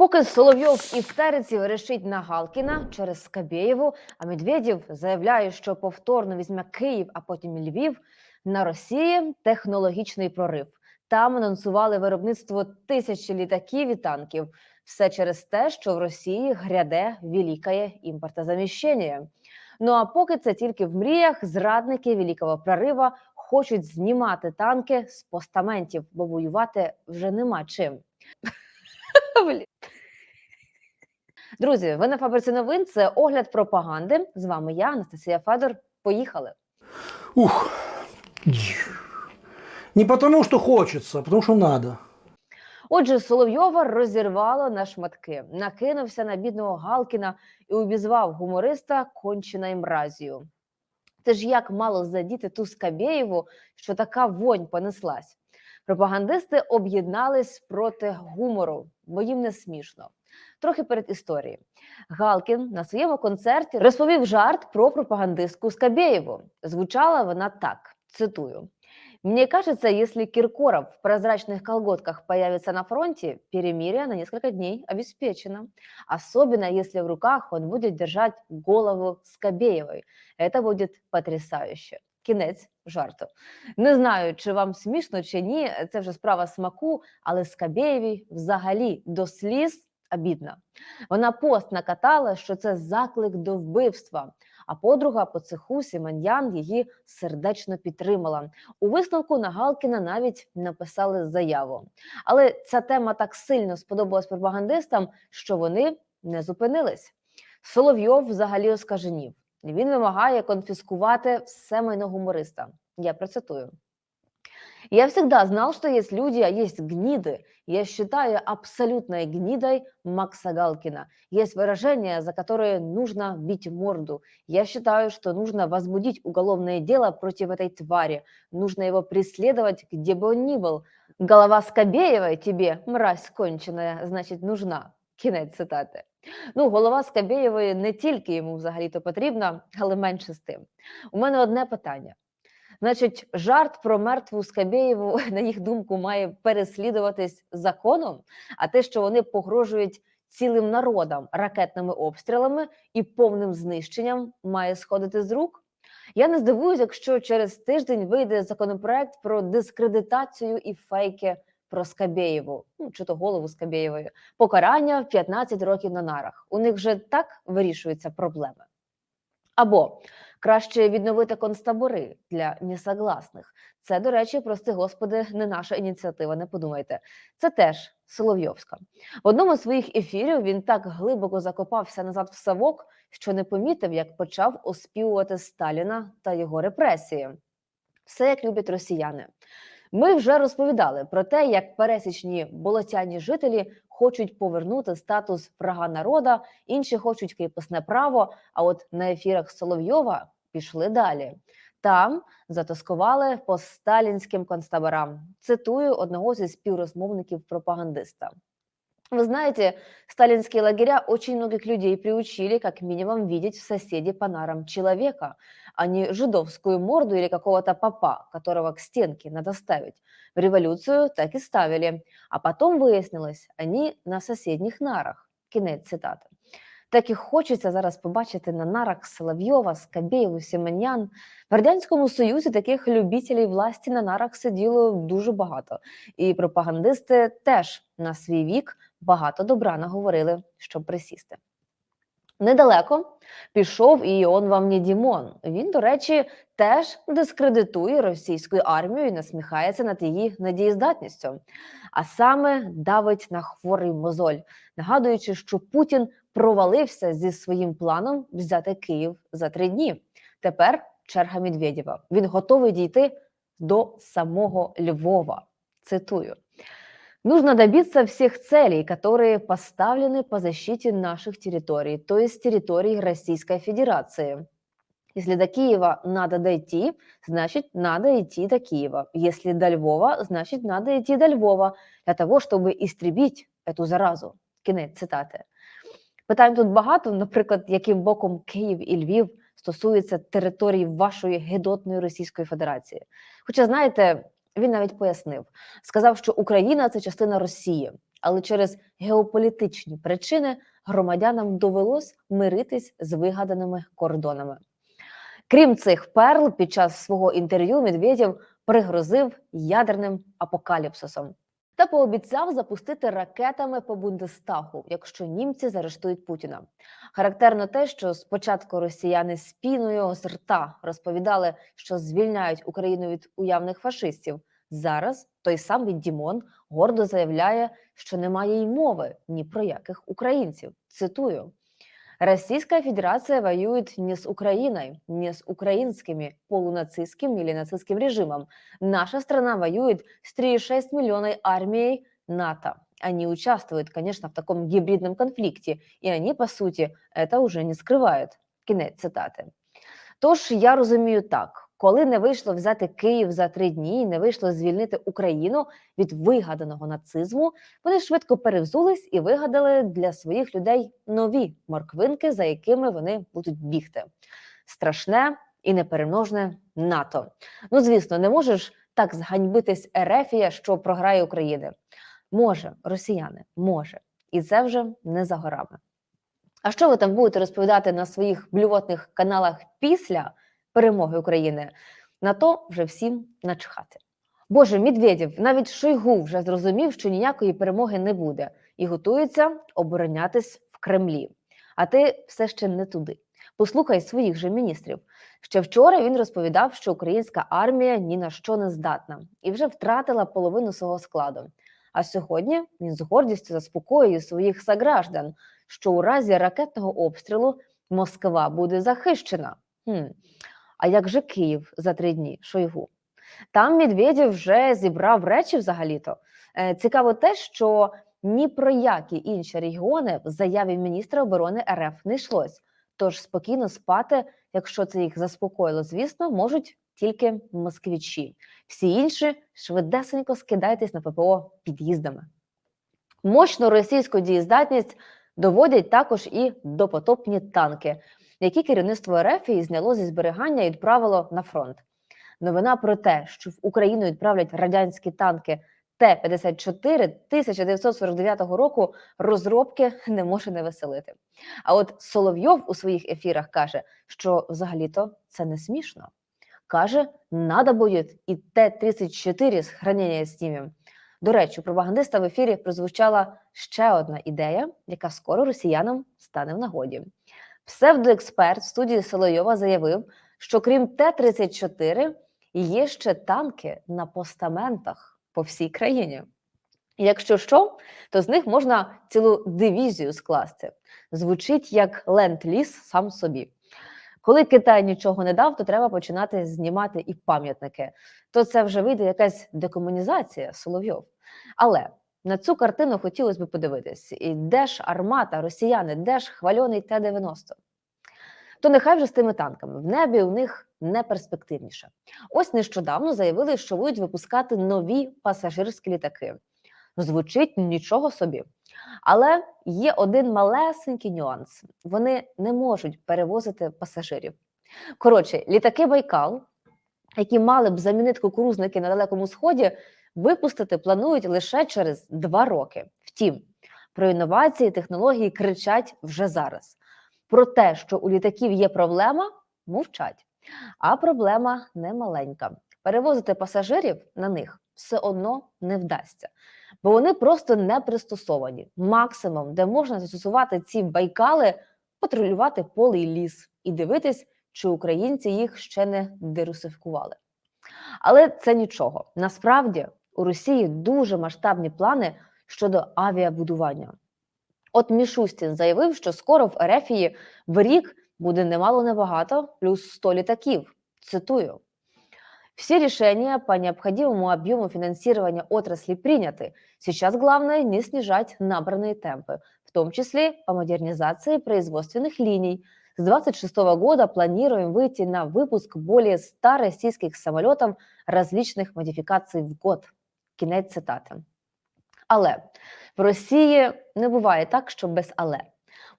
Поки Соловйов в істериці верещить на Галкіна через Скабєєву, а Медведєв заявляє, що повторно візьме Київ, а потім Львів. На Росії технологічний прорив. Там анонсували виробництво тисячі літаків і танків. Все через те, що в Росії гряде великає імпортозаміщення. Ну а поки це тільки в мріях, зрадники великого прорива хочуть знімати танки з постаментів, бо воювати вже нема чим. Друзі, ви на фабриці новин. Це огляд пропаганди. З вами я, Анастасія Федор. Поїхали. Ух. Не потому, что хочется, а потому, что надо. Отже, Соловйова розірвало на шматки, накинувся на бідного Галкіна і обізвав гумориста конченою мразію. Це ж як мало задіти ту Скабєєву, що така вонь понеслась. Пропагандисти об'єднались проти гумору, бо їм не смішно. Трохи перед історією. Галкін на своєму концерті розповів жарт про пропагандистку Скабєєву. Звучала вона так: цитую. Мне кажется, если Киркоров в прозрачных колготках появится на фронте, перемирие на несколько дней обеспечено. Особенно если в руках он будет держать голову Скобеевой. Это будет потрясающе. Кінець жарту. Не знаю, чи вам смішно, чи ні. Це вже справа смаку, але Скабєєвій взагалі до сліз обідна. Вона пост накатала, що це заклик до вбивства. А подруга по цеху Сіманьян її сердечно підтримала. У висновку на Галкіна навіть написали заяву. Але ця тема так сильно сподобалась пропагандистам, що вони не зупинились. Соловйов взагалі оскаженів. Він вимагає конфіскувати все майно гумориста. Я процитую. Я всегда знал, что есть люди, а есть гниды. Я считаю абсолютной гнидой Макса Галкина. Есть выражения, за которые нужно бить морду. Я считаю, что нужно возбудить уголовное дело против этой твари. Нужно его преследовать, где бы он ни был. Голова Скобеевой тебе, мразь конченая, значить, нужна. Кінець цитати. Ну, голова Скабєєвої не тільки йому взагалі-то потрібна, але менше з тим. У мене одне питання. Значить, жарт про мертву Скабєєву, на їх думку, має переслідуватись законом, а те, що вони погрожують цілим народам ракетними обстрілами і повним знищенням, має сходити з рук. Я не здивуюсь, якщо через тиждень вийде законопроект про дискредитацію і фейки про Скабєєву, ну чи то голову Скабєєвої, покарання в 15 років на нарах. У них вже так вирішуються проблеми. Або краще відновити концтабори для несогласних. Це, до речі, прости господи, не наша ініціатива. Не подумайте, це теж Соловйовська. В одному з своїх ефірів він так глибоко закопався назад в савок, що не помітив, як почав оспівувати Сталіна та його репресії. Все як люблять росіяни. Ми вже розповідали про те, як пересічні болотяні жителі хочуть повернути статус врага народа, інші хочуть кріпосне право. А от на ефірах Соловйова пішли далі. Там затоскували по сталінським концтаборам. Цитую одного зі співрозмовників пропагандиста. Вы знаете, сталинские лагеря очень многих людей приучили как минимум видеть в соседе по нарам а не жидовскую морду или какого-то папа, которого к стенке надо ставить. В революцию так и ставили. А потом выяснилось, они на соседних нарах. Кінець цитати. Так і хочеться зараз побачити на нарах Соловйова, Скабєєву, Сіманян. В Радянському Союзі таких любителів власті на нарах сиділо дуже багато. І пропагандисти теж на свій вік багато добра наговорили, щоб присісти. Недалеко пішов і он вам не. Він, до речі, теж дискредитує російську армію і насміхається над її недієздатністю, а саме давить на хворий мозоль, нагадуючи, що Путін провалився зі своїм планом взяти Київ за три дні. Тепер черга Медведєва. Він готовий дійти до самого Львова. Цитую. Нужно добиться всех целей, которые поставлены по защите наших территорий, то есть территорий Российской Федерации. Если до Киева надо дойти, значит, надо идти до Киева. Если до Львова, значит, надо идти до Львова для того, чтобы истребить эту заразу. Кінець цитати. Питань тут багато, наприклад, яким боком Київ і Львів стосуються території вашої гидотної Російської Федерації. Хоча, знаєте, він навіть пояснив, сказав, що Україна це частина Росії, але через геополітичні причини громадянам довелось миритись з вигаданими кордонами. Крім цих перл, під час свого інтерв'ю Медведєв пригрозив ядерним апокаліпсисом та пообіцяв запустити ракетами по Бундестагу, якщо німці заарештують Путіна. Характерно те, що спочатку росіяни спіною з рта розповідали, що звільняють Україну від уявних фашистів. Зараз той самий Дімон гордо заявляє, що немає й мови ні про яких українців. Цитую. Российская Федерация воюет не с Украиной, не с украинскими полунацистским или нацистским режимом. Наша страна воюет с 3,6 миллионной армией НАТО. Они участвуют, конечно, в таком гибридном конфликте, и они, по суті, это уже не скривають. Кінець цитати. Тож я розумію так: коли не вийшло взяти Київ за три дні, і не вийшло звільнити Україну від вигаданого нацизму, вони швидко перевзулись і вигадали для своїх людей нові морквинки, за якими вони будуть бігти. Страшне і непереможне НАТО. Ну, звісно, не можеш так зганьбитись Ерефія, що програє України. Може, росіяни, може, і це вже не за горами. А що ви там будете розповідати на своїх блювотних каналах після перемоги України? На то вже всім начхати. Боже, Медведєв, навіть Шойгу вже зрозумів, що ніякої перемоги не буде, і готується оборонятись в Кремлі. А ти все ще не туди. Послухай своїх же міністрів. Ще вчора він розповідав, що українська армія ні на що не здатна і вже втратила половину свого складу. А сьогодні він з гордістю заспокоює своїх сограждан, що у разі ракетного обстрілу Москва буде захищена. Хм. А як же Київ за три дні? Шойгу? Там Медведєв вже зібрав речі взагалі-то. Е, Цікаво те, що ні про які інші регіони в заяві міністра оборони РФ не йшлось. Тож спокійно спати, якщо це їх заспокоїло, звісно, можуть тільки москвічі. Всі інші швидесенько скидайтесь на ППО під'їздами. Мощну російську дієздатність доводять також і допотопні танки, які керівництво РФ зняло зі зберігання і відправило на фронт. Новина про те, що в Україну відправлять радянські танки Т-54 1949 року, розробки не може не веселити. А от Соловйов у своїх ефірах каже, що взагалі-то це не смішно. Каже, надо буде і Т-34 з хранення знімем. До речі, у пропагандиста в ефірі прозвучала ще одна ідея, яка скоро росіянам стане в нагоді. Псевдоексперт в студії Соловйова заявив, що крім Т-34 є ще танки на постаментах по всій країні. Якщо що, то з них можна цілу дивізію скласти. Звучить як ленд-ліз сам собі. Коли Китай нічого не дав, то треба починати знімати і пам'ятники. То це вже вийде якась декомунізація Соловйов. Але на цю картину хотілося б подивитись: і де ж армата, росіяни, де ж хвальоний Т-90? То нехай вже з тими танками в небі у них не перспективніше. Ось нещодавно заявили, що будуть випускати нові пасажирські літаки. Звучить нічого собі. Але є один малесенький нюанс: вони не можуть перевозити пасажирів. Коротше, літаки Байкал, які мали б замінити кукурузники на далекому сході, випустити планують лише через два роки. Втім, про інновації і технології кричать вже зараз. Про те, що у літаків є проблема, мовчать. А проблема не маленька. Перевозити пасажирів на них все одно не вдасться, бо вони просто не пристосовані. Максимум, де можна застосувати ці байкали, патрулювати поле і ліс і дивитись, чи українці їх ще не дерусифікували. Але це нічого. Насправді у Росії дуже масштабні плани щодо авіабудування. От Мішустін заявив, що скоро в Ерефії в рік буде немало небагато, плюс 100 літаків. Цитую. Все решения по необходимому объему финансирования отрасли приняты. Сейчас главное не снижать набранные темпы, в том числе по модернизации производственных линий. С 2026 года планируем выйти на выпуск более 100 российских самолетов различных модификаций в год. Кінець цитати. Але в Росії не буває так, що без але.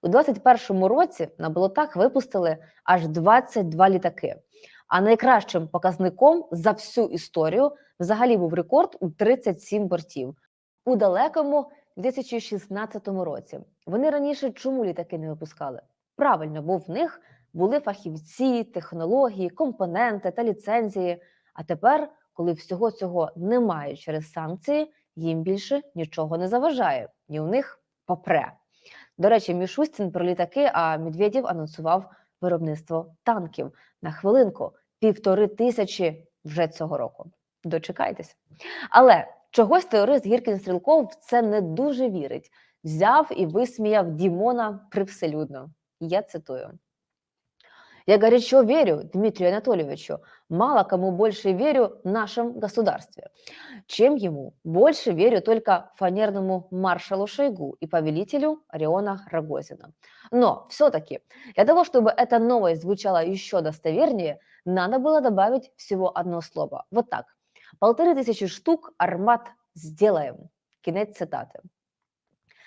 У 2021 році на болотах випустили аж 22 літаки. А найкращим показником за всю історію взагалі був рекорд у 37 бортів. У далекому 2016 році. Вони раніше чому літаки не випускали? Правильно, бо в них були фахівці, технології, компоненти та ліцензії. А тепер, коли всього цього немає через санкції, їм більше нічого не заважає, і у них попре. До речі, Мішустін про літаки, а Медведєв анонсував виробництво танків на хвилинку півтори тисячі вже цього року. Дочекайтесь. Але чогось теорист Гіркін Стрілков в це не дуже вірить. Взяв і висміяв Дімона привселюдно. Я цитую. Я горячо верю Дмитрию Анатольевичу, мало кому больше верю в нашем государстве, чем ему. Больше верю только фанерному маршалу Шойгу и повелителю Ориона Рогозина. Но все-таки для того, чтобы эта новость звучала еще достовернее, надо было добавить всего одно слово. Вот так. Полторы тисячі штук армат сделаем. Кінець цитати.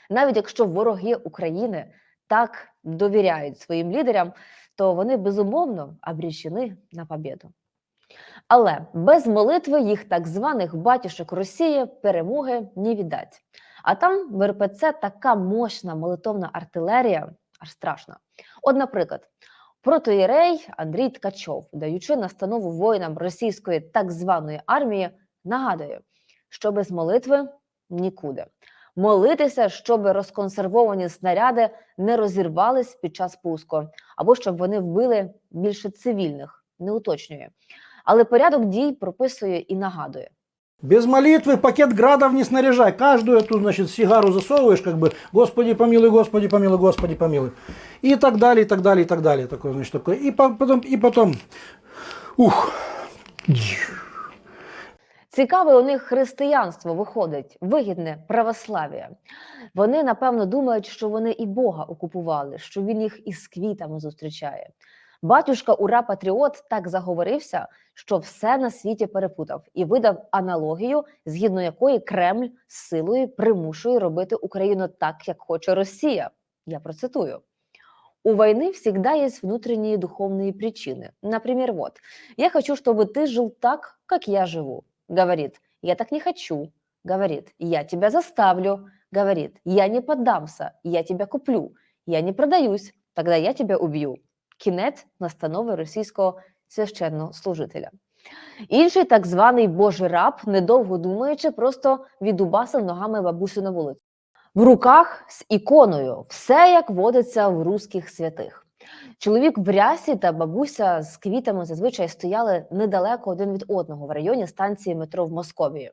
Навіть якщо вороги України так довіряють своїм лідерам, То вони безумовно обречені на побіду. Але без молитви їх так званих батюшок Росії перемоги не віддать. А там в РПЦ така мощна молитовна артилерія, аж страшно. От, наприклад, протоєрей Андрій Ткачов, даючи настанову воїнам російської так званої армії, нагадує, що без молитви нікуди Молитися, щоб розконсервовані снаряди не розірвались під час пуску, або щоб вони вбили більше цивільних, не уточнює. Але порядок дій прописує і нагадує. Без молитвы пакет градов не снаряжай. Каждую эту, значит, сигару засовываешь, как бы, Господи помилуй, Господи помилуй, Господи помилуй. И так далее, и так далее, и так далее. Такое, значит, такое. И по- потом, и потом, ух. Цікаве у них християнство виходить, вигідне православ'я. Вони напевно думають, що вони і Бога окупували, що він їх із квітами зустрічає. Батюшка Ура Патріот так заговорився, що все на світі перепутав і видав аналогію, згідно якої Кремль з силою примушує робити Україну так, як хоче Росія. Я процитую. У войны всегда есть внутренние духовные причины. Например, вот, я хочу, чтобы ты жил так, как я живу. Говорит, я так не хочу. Говорит, я тебя заставлю. Говорит, я не поддамся, я тебя куплю. Я не продаюсь, тогда я тебя уб'ю. Кінець настанови російського священного служителя. Інший так званий божий раб, недовго думаючи, просто відубасив ногами бабусю на вулицю. В руках з іконою, все як водиться в руських святих. Чоловік в рясі та бабуся з квітами зазвичай стояли недалеко один від одного в районі станції метро в Московії.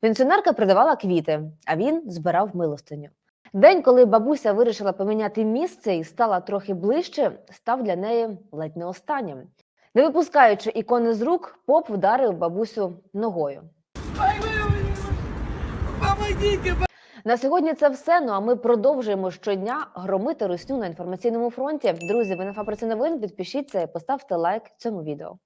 Пенсіонерка придавала квіти, а він збирав милостиню. День, коли бабуся вирішила поміняти місце і стала трохи ближче, став для неї ледь не останнім. Не випускаючи ікони з рук, поп вдарив бабусю ногою. Помогите, На сьогодні це все. Ну а ми продовжуємо щодня громити русню на інформаційному фронті. Друзі, ви на фабриці новин. Підпишіться і поставте лайк цьому відео.